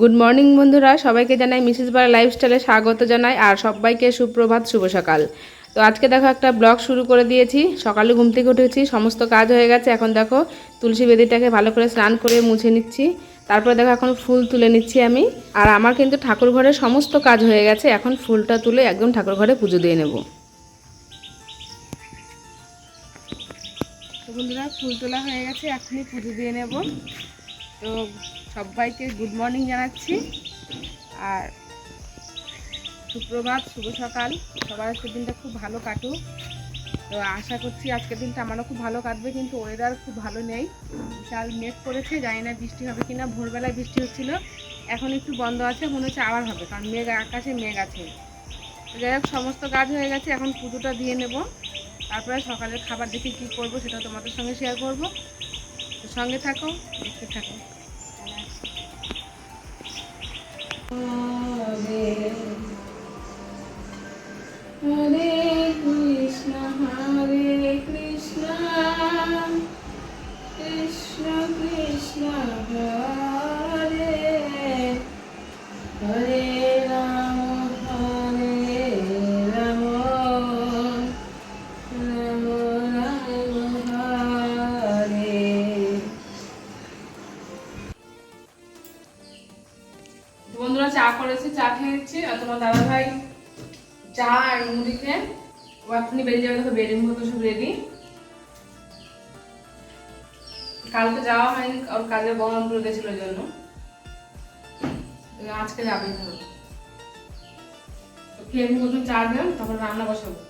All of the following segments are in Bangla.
গুড মর্নিং বন্ধুরা। সবাইকে জানাই মিসেস বার লাইফস্টাইলে স্বাগত জানাই আর সবাইকে সুপ্রভাত, শুভ সকাল। তো আজকে দেখো একটা ব্লগ শুরু করে দিয়েছি। সকালে ঘুম থেকে উঠেছি, সমস্ত কাজ হয়ে গেছে। এখন দেখো তুলসী বেদিটাকে ভালো করে স্নান করে মুছে নিচ্ছি। তারপরে দেখো এখন ফুল তুলে নিচ্ছি আমি। আর আমার কিন্তু ঠাকুর ঘরের সমস্ত কাজ হয়ে গেছে। এখন ফুলটা তুলে একদম ঠাকুর ঘরে পুজো দিয়ে নেব। বন্ধুরা, ফুল তোলা হয়ে গেছে। এখনই পুজো দিয়ে নেব। তো সবাইকে গুড মর্নিং জানাচ্ছি। আর সুপ্রভাত, শুভ সকাল। সবার আজকের দিনটা খুব ভালো কাটুক। তো আশা করছি আজকের দিনটা আমারও খুব ভালো কাটবে, কিন্তু ওয়েদার খুব ভালো নেই। বিশাল মেঘ করেছে, জানি না বৃষ্টি হবে কিনা, ভোরবেলায় বৃষ্টি হচ্ছিল। এখন একটু বন্ধ আছে, মনে হচ্ছে আবার হবে, কারণ মেঘ, আকাশে মেঘ আছে। তো যাই হোক, সমস্ত কাজ হয়ে গেছে, এখন পুজোটা দিয়ে নেব। তারপরে সকালের খাবার দেখে কী করব সেটা তোমাদের সঙ্গে শেয়ার করব। তো সঙ্গে থাকো, দেখতে থাকো। হবে তোমার দাদা ভাই চা আর মুড়ি খেয়ে ও এখনই বেরিয়ে যাবে, দেখো সব রেডি কালকে যাওয়া হয়নি ওর কাজে গেছিল জন্য। আজকে যাবে ধরো। খেয়ে আমি চা দিলাম তারপর রান্না বসাবো।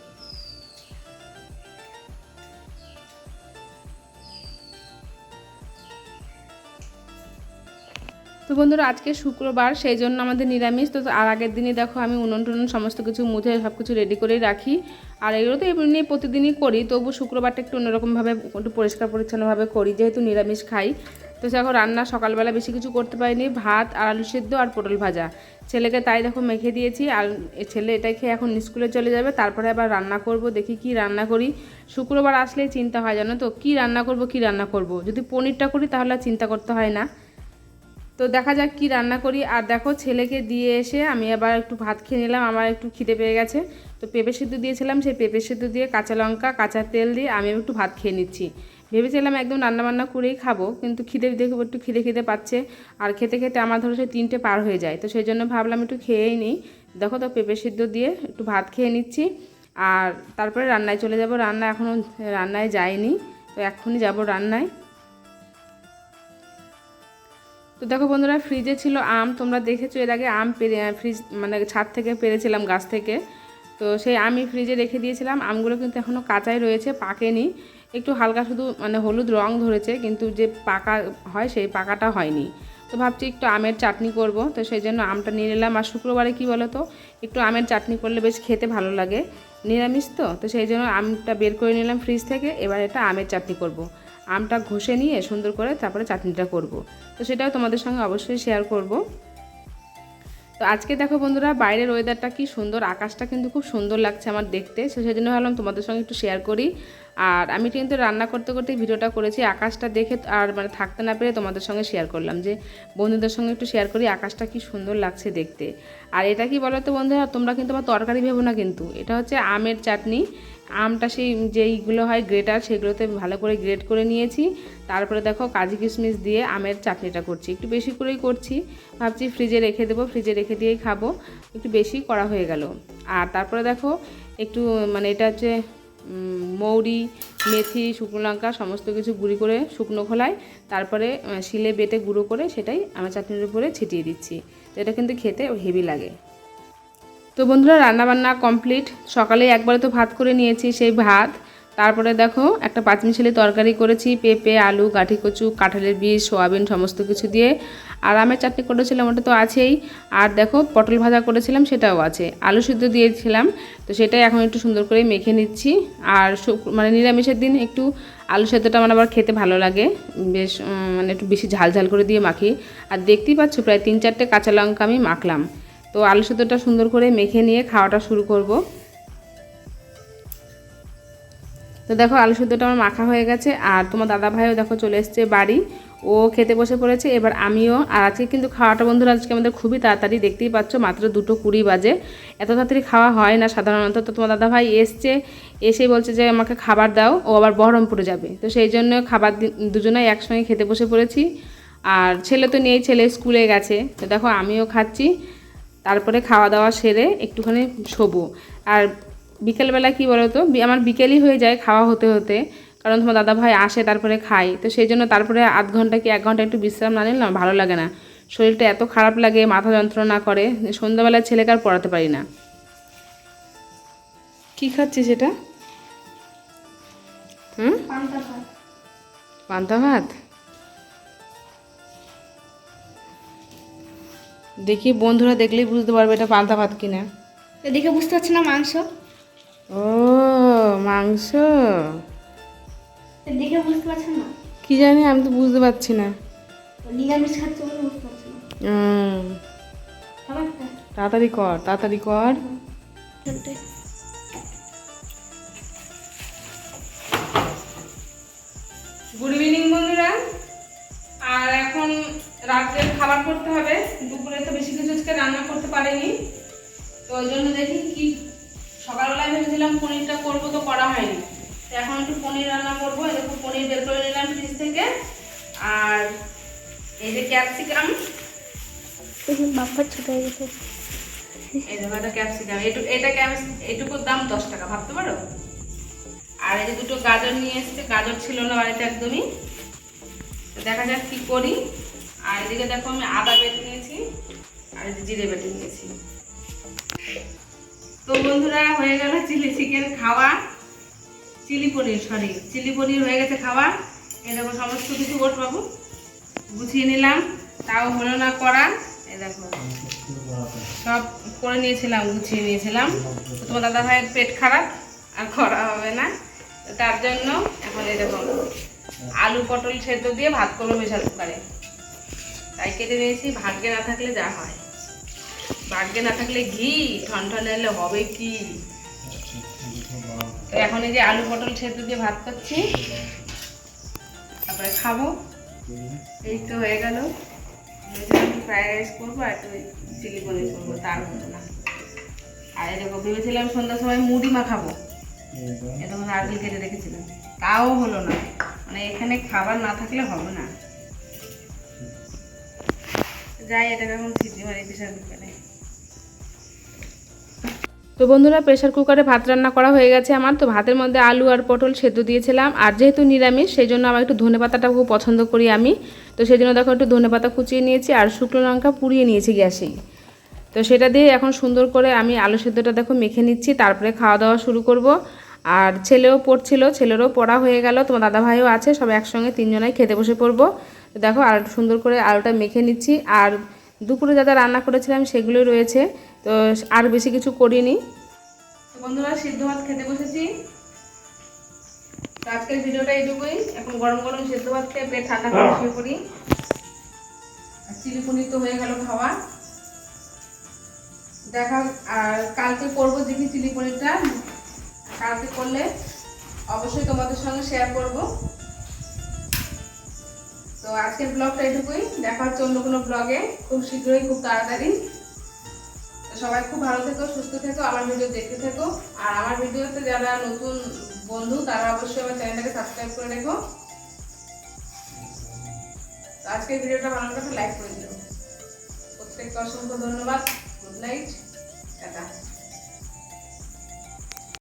তো বন্ধুরা, আজকে শুক্রবার, সেই জন্য আমাদের নিরামিষ। তো আর আগের দিনই দেখো আমি উনুন টুনুন সমস্ত কিছু মুছে সব কিছু রেডি করেই রাখি। আর এগুলো তো এমনি প্রতিদিনই করি, তবু শুক্রবারটা একটু অন্যরকমভাবে, একটু পরিষ্কার পরিচ্ছন্নভাবে করি, যেহেতু নিরামিষ খাই। তো দেখো, রান্না সকালবেলা বেশি কিছু করতে পারিনি, ভাত, আর আলু সেদ্ধ আর পটল ভাজা। ছেলেকে তাই দেখো মেখে দিয়েছি, আর ছেলে এটাই খেয়ে এখন স্কুলে চলে যাবে, তারপরে আবার রান্না করব, দেখি কি রান্না করি। শুক্রবার আসলেই চিন্তা হয় জানো তো, কি রান্না করব, কি রান্না করব? যদি পনিরটা করি তাহলে চিন্তা করতে হয় না। তো দেখা যাক কি রান্না করি। আর দেখো, ছেলেকে দিয়ে এসে আমি আবার একটু ভাত খেয়ে নিলাম, আমার একটু খিদে পেয়ে গেছে। তো পেঁপে সিদ্ধ দিয়েছিলাম, সেই পেঁপে সিদ্ধ দিয়ে কাঁচা লঙ্কা, কাঁচা তেল দিয়ে আমি একটু ভাত খেয়ে নিচ্ছি। ভেবেছিলাম একদম রান্নাবান্না করেই খাব, কিন্তু খিদে দেখে একটু খিদে খিদে পাচ্ছে। আর খেতে খেতে আমার ধরো সেই তিনটে পার হয়ে যায়। তো সেই জন্য ভাবলাম একটু খেয়েই নিই। দেখো তো পেঁপে সিদ্ধ দিয়ে একটু ভাত খেয়ে নিচ্ছি। আর তারপরে রান্নায় চলে যাব। রান্না এখনও রান্নায় যায়নি তো এক্ষুনি যাব রান্নায়। তো দেখো বন্ধুরা ফ্রিজে ছিল আম, তোমরা দেখেছ এর আগে আম পেরে ফ্রিজ মানে ছাদ থেকে পেরেছিলাম, গাছ থেকে। তো সেই আমি ফ্রিজে রেখে দিয়েছিলাম, আমগুলো কিন্তু এখনও কাঁচাই রয়েছে, পাকেনি। একটু হালকা শুধু মানে হলুদ রং ধরেছে, কিন্তু যে পাকা হয় সেই পাকাটা হয়নি। তো ভাবছি একটু আমের চাটনি করব, তো সেই জন্য আমটা নিয়ে নিলাম। আর শুক্রবারে কী বলো তো একটু আমের চাটনি করলে বেশ খেতে ভালো লাগে। নিরামিষ তো তো সেই জন্য আমটা বের করে নিলাম ফ্রিজ থেকে, এবার এটা আমের চাটনি করব। আমটা ঘষে নিয়ে সুন্দর করে তারপরে চাটনিটা করব। তো সেটাও তোমাদের সঙ্গে অবশ্যই শেয়ার করব। তো আজকে দেখো বন্ধুরা, বাইরের ওয়েদারটা কি সুন্দর, আকাশটা কিন্তু খুব সুন্দর লাগছে আমার দেখতে। তো সেই জন্য ভাবলাম তোমাদের সঙ্গে একটু শেয়ার করি। আর আমি কিন্তু রান্না করতে করতে ভিডিওটা করেছি, আকাশটা দেখে আর মানে থাকতে না পেরে তোমাদের সঙ্গে শেয়ার করলাম যে বন্ধুদের সঙ্গে একটু শেয়ার করি, আকাশটা কি সুন্দর লাগছে দেখতে। আর এটা কি বলো তো বন্ধুরা, তোমরা কিন্তু আমার তরকারি ভেবো না কিন্তু। এটা হচ্ছে আমের চাটনি আমটা সেই যেইগুলো হয় গ্রেটার সেগুলোতে ভালো করে গ্রেট করে নিয়েছি। তারপরে দেখো কাজু কিশমিশ দিয়ে আমের চাটনিটা করছি। একটু বেশি করেই করছি, ভাবছি ফ্রিজে রেখে দেবো ফ্রিজে রেখে দিয়েই খাব। একটু বেশি করা হয়ে গেল। আর তারপরে দেখো একটু মানে এটা হচ্ছে মৌরি, মেথি, শুকনো লঙ্কা সমস্ত কিছু গুঁড়ি করে শুকনো খোলায় তারপরে শিলে বেটে গুঁড়ো করে সেটাই আমার চাটনির উপরে ছিটিয়ে দিচ্ছি। তো এটা কিন্তু খেতে হেভি লাগে। তো বন্ধুরা, রান্নাবান্না কমপ্লিট সকালে একবারে তো ভাত করে নিয়েছি, সেই ভাত। তারপরে দেখো, একটা পাঁচমিশালি তরকারি করেছি, পেঁপে, আলু, গাঠি কচু, কাঁঠালের বীজ, সোয়াবিন, সমস্ত কিছু দিয়ে। আর আমের চাটনি করেছিলাম, ওটা তো আছেই। আর দেখো, পটল ভাজা করেছিলাম, সেটাও আছে। আলু সিদ্ধ দিয়েছিলাম, তো সেটাই এখন একটু সুন্দর করে মেখে নিচ্ছি। আর মানে নিরামিষের দিন একটু আলু সেদ্ধটা আমার আবার খেতে ভালো লাগে। বেশ মানে একটু বেশি ঝাল ঝাল করে দিয়ে মাখি। আর দেখতেই পাচ্ছ, প্রায় তিন চারটে কাঁচা লঙ্কা আমি মাখলাম। তো আলু সেদ্ধটা সুন্দর করে মেখে নিয়ে খাওয়াটা শুরু করব। তো দেখো আলু সেদ্ধটা আমার মাখা হয়ে গেছে, আর তোমার দাদা ভাইও দেখো চলে এসছে বাড়ি। ও খেতে বসে পড়েছে, এবার আমিও, আর আজকে কিন্তু খাওয়াটা বন্ধুরা আজকে আমাদের খুবই তাড়াতাড়ি, দেখতেই পাচ্ছ মাত্র দুটো কুড়ি বাজে। এত তাড়াতাড়ি খাওয়া হয় না সাধারণত, তো তোমার দাদা ভাই এসছে, এসে বলছে যে আমাকে খাবার দাও, ও আবার বহরমপুরে যাবে। তো সেই জন্য খাবার দুজনেই একসঙ্গে খেতে বসে পড়েছি। আর ছেলে তো নেই, ছেলে স্কুলে গেছে। তো দেখো আমিও খাচ্ছি তারপরে খাওয়া দাওয়া সেরে একটুখানি শোবো। আর বিকেলবেলা কি বলো তো আমার বিকেলই হয়ে যায় খাওয়া হতে হতে কারণ তোমার দাদা ভাই আসে তারপরে খাই। তো সেই জন্য তারপরে আধ ঘণ্টা কি এক ঘণ্টা একটু বিশ্রাম না নিলে না ভালো লাগে না। শরীরটা এত খারাপ লাগে মাথা যন্ত্রণা করে সন্ধ্যাবেলায় ছেলেকে আর পড়াতে পারি না। কি খাচ্ছিস এটা? হুম? পান্তা ভাত? দেখি বন্ধুরা দেখলেই বুঝতে পারবে এটা পান্তা ভাত কিনা। দেখে বুঝতে পারছি না মাংস। ও মাংস? দেখে বুঝতে পারছেন না। কি জানি আমি তো বুঝতে পারছি না। নিরামিষ খাচ্ছে বলে বুঝতে পারছি না। তাড়াতাড়ি কর তাড়াতাড়ি কর। গুড ইভিনিং বন্ধুরা। আর এখন রাত্রের খাবার করতে হবে। দুপুরে তো বেশি কিছু আজকে রান্না করতে পারিনি। তো ওই জন্য দেখি কি সকালবেলায় ভেবেছিলাম পনিরটা করব তো করা হয়নি। তো এখন একটু পনির রান্না করব। এরকম পনির বের করে নিলাম ফ্রিজ থেকে। আর এই যে ক্যাপসিকাম। বাপ্পার ছোট হয়ে গেছে। এই দেখো এটা ক্যাপসিকাম। এটু এটুকুর দাম দশ টাকা ভাবতে পারো? আর এই যে দুটো গাজর নিয়ে এসছে। গাজর ছিল না বাড়িতে একদমই। দেখা যাক কি করি। আর এদিকে দেখো আমি আদা বেটে নিয়েছি, আর জিরে বেটে নিয়েছি। তো বন্ধুরা, হয়ে গেল চিলি চিকেন খাওয়া। Chilli paneer sorry chilli paneer হয়ে গেছে খাওয়া। এই দেখো, সমস্ত কিছু ওট বাবু গুছিয়ে নিলাম। তাও হলো না করা। এই দেখো, সব করে নিয়েছিলাম, গুছিয়ে নিয়েছিলাম। তোমার দাদা ভাইয়ের পেট খারাপ, আর করা হবে না। তার জন্য এখন এই দেখো, আলু পটল সেদ্ধ দিয়ে ভাত করব প্রেশার কুকারে তাই কেটে নিয়েছি ভাগ্যে না থাকলে যা হয়। ভাগ্যে না থাকলে ঘি ঠন ঠন এলে হবে কি? এখন এই যে আলু পটল সেদ্ধ দিয়ে ভাত করছি। তারপরে খাব। এই তো হয়ে গেল। ফ্রাইড রাইস করব আর একটু চিলি পনির করব, তার হলো না। আর এরকম ভেবেছিলাম সন্ধ্যার সময় মুড়ি মাখাবো। এরকম নারকেল কেটে রেখেছিলাম। তাও হলো না। মানে এখানে খাবার না থাকলে হবে না। তো বন্ধুরা প্রেশার কুকারে ভাত রান্না করা হয়ে গেছে আমার। তো ভাতের মধ্যে আলু আর পটল সেদ্ধ দিয়েছিলাম। আর যেহেতু নিরামিষ সেই জন্য আমার একটু ধনে পাতাটা খুব পছন্দ করি আমি। তো সেই জন্য দেখো, একটু ধনে পাতা কুচিয়ে নিয়েছি আর শুকনো লঙ্কা পুড়িয়ে নিয়েছি গ্যাসেই তো সেটা দিয়ে এখন সুন্দর করে আমি আলু সেদ্ধটা দেখো মেখে নিচ্ছি, তারপরে খাওয়া দাওয়া শুরু করব। আর ছেলেও পড়ছিল, ছেলেরও পড়া হয়ে গেল। তোমার দাদা ভাইও আছে সব একসঙ্গে তিনজনাই খেতে বসে পড়ব। দেখো আর সুন্দর করে আলুটা মেখে নিচ্ছি। আর দুপুরে যা যা রান্না করেছিলাম সেগুলোই রয়েছে। তো আর বেশি কিছু করিনি। বন্ধুরা সিদ্ধ ভাত খেতে বসেছি। আজকের ভিডিওটা এইটুকুই। এখন গরম গরম সিদ্ধ ভাত খেয়ে পেট ঠান্ডা করে শুয়ে পড়ি। আর চিলি পনির তো হয়ে গেল খাওয়া। দেখা আর কালকে করব দেখি চিলি পনিরটা। কালকে করলে অবশ্যই তোমাদের সঙ্গে শেয়ার করব। আজকের ব্লগটা এটুকুই। দেখা হচ্ছে অন্য কোনো ব্লগে খুব শীঘ্রই, খুব তাড়াতাড়ি। সবাই খুব ভালো থেকো, সুস্থ থেকো, আমার ভিডিও দেখতে থেকো। আর আমার ভিডিওতে যারা নতুন বন্ধু, তারা অবশ্যই আমার চ্যানেলটাকে সাবস্ক্রাইব করে রেখো। আজকের ভিডিওটা ভালো লাগলে লাইক করে দিও। প্রত্যেককে অসংখ্য ধন্যবাদ। Good night tata.